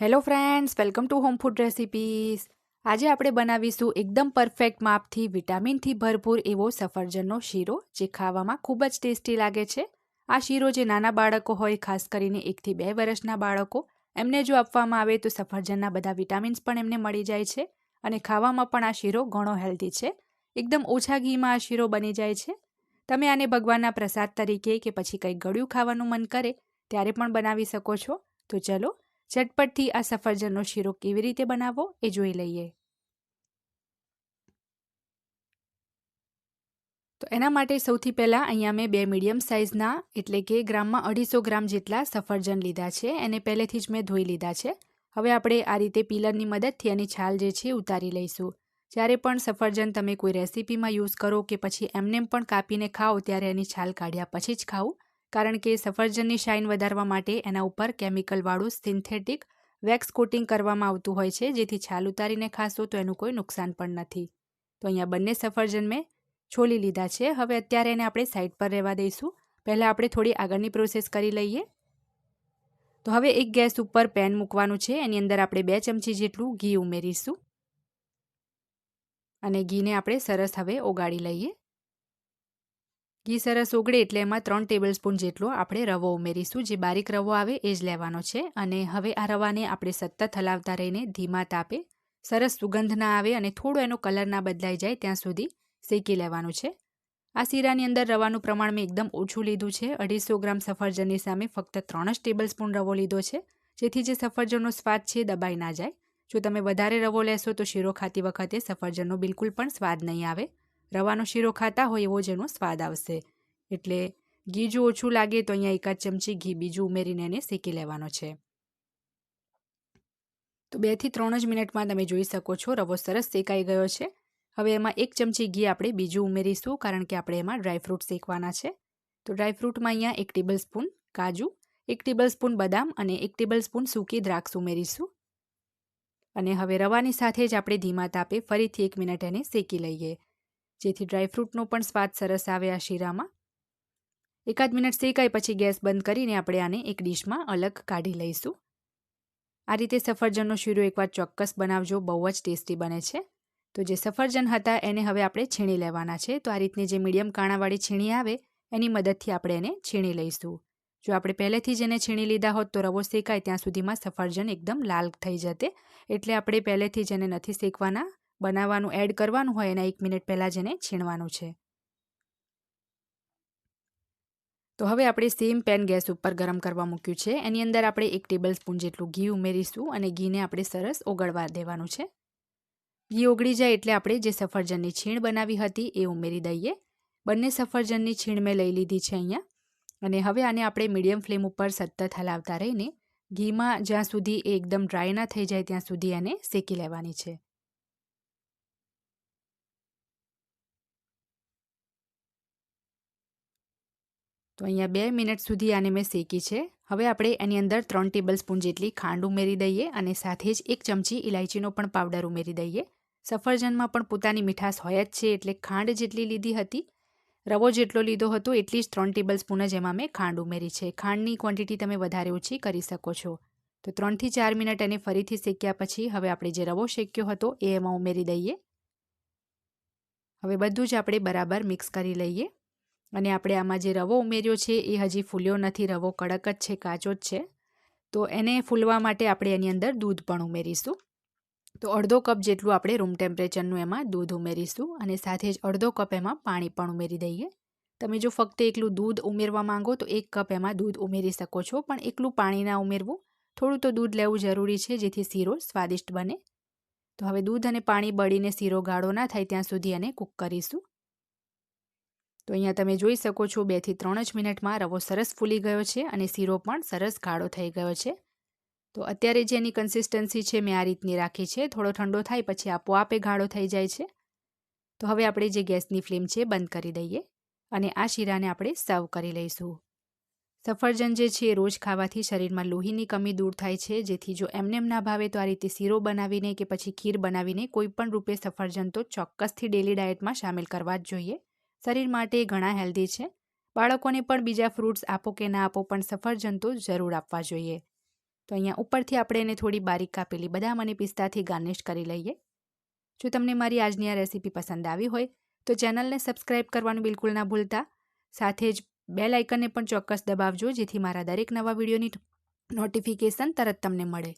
Hello friends welcome to home food recipes આજે આપણે બનાવીશું એકદમ પરફેક્ટ માપથી, વિટામિનથી ભરપૂર એવો સફરજનનો શીરો, જે ખાવામાં ખૂબ જ ટેસ્ટી લાગે છે. આ શીરો જે નાના બાળકો હોય, ખાસ કરીને એકથી બે વર્ષના બાળકો, એમને જો આપવામાં આવે તો સફરજનના બધા વિટામિન્સ પણ એમને મળી જાય છે અને ખાવામાં પણ આ શીરો ઘણો હેલ્ધી છે. એકદમ ઓછા ઘીમાં આ શીરો બની જાય છે. તમે આને ભગવાનના પ્રસાદ તરીકે કે પછી કંઈક ગળ્યું ખાવાનું મન કરે, ત્યારે પણ બનાવી શકો છો. તો ચલો ઝટપટથી આ સફરજનનો શીરો કેવી રીતે બનાવવો એ જોઈ લઈએ. તો એના માટે સૌથી પહેલાં અહીંયા મેં બે મીડિયમ સાઇઝના એટલે કે ગ્રામમાં અઢીસો ગ્રામ જેટલા સફરજન લીધા છે, એને પહેલેથી જ મેં ધોઈ લીધા છે. હવે આપણે આ રીતે પીલરની મદદથી એની છાલ જે છે ઉતારી લઈશું. જ્યારે પણ સફરજન તમે કોઈ રેસીપીમાં યુઝ કરો કે પછી એમનેમ પણ કાપીને ખાઓ, ત્યારે એની છાલ કાઢ્યા પછી જ ખાવું કારણ કે સફરજનની શાઇન વધારવા માટે એના ઉપર કેમિકલવાળું સિન્થેટિક વેક્સ કોટિંગ કરવામાં આવતું હોય છે, જેથી છાલ ઉતારીને ખાશો તો એનું કોઈ નુકસાન પણ નથી. તો અહીંયા બંને સફરજન મેં છોલી લીધા છે. હવે અત્યારે એને આપણે સાઈડ પર રહેવા દઈશું. પહેલાં આપણે થોડી આગળની પ્રોસેસ કરી લઈએ. તો હવે એક ગેસ ઉપર પેન મૂકવાનું છે. એની અંદર આપણે બે ચમચી જેટલું ઘી ઉમેરીશું. અને ઘીને આપણે સરસ હવે ઓગાળી લઈએ. ઘી સરસ ઓગળે એટલે એમાં ત્રણ ટેબલ સ્પૂન જેટલો આપણે રવો ઉમેરીશું. જે બારીક રવો આવે એ જ લેવાનો છે. અને હવે આ રવાને આપણે સતત હલાવતા રહીને ધીમા તાપે સરસ સુગંધ ના આવે અને થોડો એનો કલર ના બદલાઈ જાય ત્યાં સુધી શેકી લેવાનું છે. આ શીરાની અંદર રવાનું પ્રમાણ મેં એકદમ ઓછું લીધું છે. અઢીસો ગ્રામ સફરજનની સામે ફક્ત ત્રણ જ ટેબલ સ્પૂન રવો લીધો છે. જેથી જે સફરજનનો સ્વાદ છે દબાઈ ના જાય. જો તમે વધારે રવો લેશો તો શીરો ખાતી વખતે સફરજનનો બિલકુલ પણ સ્વાદ નહીં આવે. રવાનો શીરો ખાતા હોય એવો જ એનો સ્વાદ આવશે. એટલે ઘી જો ઓછું લાગે તો અહીંયા એકાદ ચમચી ઘી બીજું ઉમેરીને એને શેકી લેવાનો છે. તો બેથી ત્રણ જ મિનિટમાં તમે જોઈ શકો છો, રવો સરસ શેકાઈ ગયો છે. હવે એમાં એક ચમચી ઘી આપણે બીજું ઉમેરીશું કારણ કે આપણે એમાં ડ્રાયફ્રૂટ શેકવાના છે. તો ડ્રાયફ્રૂટમાં અહીંયા એક ટેબલ સ્પૂન કાજુ, એક ટેબલ સ્પૂન બદામ અને એક ટેબલ સ્પૂન સૂકી દ્રાક્ષ ઉમેરીશું. અને હવે રવાની સાથે જ આપણે ધીમા તાપે ફરીથી એક મિનિટ એને શેકી લઈએ. જેથી ડ્રાયફ્રૂટનો પણ સ્વાદ સરસ આવે આ શીરામાં. એકાદ મિનિટ શેકાય પછી ગેસ બંધ કરીને આપણે આને એક ડીશમાં અલગ કાઢી લઈશું. આ રીતે સફરજનનો શીરો એકવાર ચોક્કસ બનાવજો, બહુ જ ટેસ્ટી બને છે. તો જે સફરજન હતા એને હવે આપણે છીણી લેવાના છે. તો આ રીતની જે મીડિયમ કાણાવાળી છીણી આવે, એની મદદથી આપણે એને છીણી લઈશું. જો આપણે પહેલેથી જ એને છીણી લીધા હોત તો રવો શેકાય, ત્યાં સુધીમાં સફરજન એકદમ લાલ થઈ જતે. એટલે આપણે પહેલેથી જ એને નથી શેકવાના. બનાવવાનું એડ કરવાનું હોય એના એક મિનિટ પહેલાં જ એને છીણવાનું છે. તો હવે આપણે સેમ પેન ગેસ ઉપર ગરમ કરવા મૂક્યું છે. એની અંદર આપણે એક ટેબલ સ્પૂન જેટલું ઘી ઉમેરીશું અને ઘીને આપણે સરસ ઓગળવા દેવાનું છે. ઘી ઓગળી જાય એટલે આપણે જે સફરજનની છીણ બનાવી હતી એ ઉમેરી દઈએ. બંને સફરજનની છીણ મેં લઈ લીધી છે અહીંયા. અને હવે આને આપણે મીડિયમ ફ્લેમ ઉપર સતત હલાવતા રહીને ઘીમાં જ્યાં સુધી એ એકદમ ડ્રાય ના થઈ જાય ત્યાં સુધી એને શેકી લેવાની છે. તો અહીંયા બે મિનિટ સુધી આને મેં શેકી છે. હવે આપણે એની અંદર ત્રણ ટેબલ સ્પૂન જેટલી ખાંડ ઉમેરી દઈએ અને સાથે જ એક ચમચી ઇલાયચીનો પણ પાવડર ઉમેરી દઈએ. સફરજનમાં પણ પોતાની મીઠાશ હોય જ છે એટલે ખાંડ જેટલી લીધી હતી, રવો જેટલો લીધો હતો એટલી જ ત્રણ ટેબલ સ્પૂન જ એમાં મેં ખાંડ ઉમેરી છે. ખાંડની ક્વોન્ટિટી તમે વધારે ઓછી કરી શકો છો. તો ત્રણથી ચાર મિનિટ એને ફરીથી શેક્યા પછી હવે આપણે જે રવો શેક્યો હતો એ એમાં ઉમેરી દઈએ. હવે બધું જ આપણે બરાબર મિક્સ કરી લઈએ. અને આપણે આમાં જે રવો ઉમેર્યો છે, એ હજી ફૂલ્યો નથી. રવો કડક જ છે, કાચો જ છે. તો એને ફૂલવા માટે આપણે એની અંદર દૂધ પણ ઉમેરીશું. તો અડધો કપ જેટલું આપણે રૂમ ટેમ્પરેચરનું એમાં દૂધ ઉમેરીશું અને સાથે જ અડધો કપ એમાં પાણી પણ ઉમેરી દઈએ. તમે જો ફક્ત એકલું દૂધ ઉમેરવા માંગો, તો એક કપ એમાં દૂધ ઉમેરી શકો છો. પણ એકલું પાણી ના ઉમેરવું, થોડું તો દૂધ લેવું જરૂરી છે, જેથી શીરો સ્વાદિષ્ટ બને. તો હવે દૂધ અને પાણી બળીને શીરો ગાળો ના થાય, ત્યાં સુધી એને કૂક કરીશું. તો અહીંયા તમે જોઈ શકો છો બેથી ત્રણ જ મિનિટમાં રવો સરસ ફૂલી ગયો છે અને શીરો પણ સરસ ગાળો થઈ ગયો છે. તો અત્યારે જે એની કન્સિસ્ટન્સી છે મેં આ રીતની રાખી છે. થોડો ઠંડો થાય પછી આપોઆપે ગાળો થઈ જાય છે. તો હવે આપણે જે ગેસની ફ્લેમ છે બંધ કરી દઈએ અને આ શીરાને આપણે સર્વ કરી લઈશું. સફરજન જે છે રોજ ખાવાથી શરીરમાં લોહીની કમી દૂર થાય છે. જેથી જો એમનેમ ના ભાવે તો આ રીતે શીરો બનાવીને કે પછી ખીર બનાવીને કોઈ પણ રૂપે સફરજન તો ચોક્કસથી ડેલી ડાયટમાં સામેલ કરવા જ જોઈએ. શરીર માટે ઘણા હેલ્ધી છે. બાળકોને પણ બીજા ફ્રૂટ્સ આપો કે ના આપો પણ સફરજન તો જરૂર આપવા જોઈએ. તો અહીંયા ઉપરથી આપણે એને થોડી બારીક કાપેલી બદામ અને પિસ્તાથી ગાર્નિશ કરી લઈએ. જો તમને મારી આજની આ રેસીપી પસંદ આવી હોય, તો ચેનલને સબસ્ક્રાઇબ કરવાનું બિલકુલ ના ભૂલતા. સાથે જ બેલ આઇકનને પણ ચોક્કસ દબાવજો, જેથી મારા દરેક નવા વિડીયોની નોટિફિકેશન તરત તમને મળે.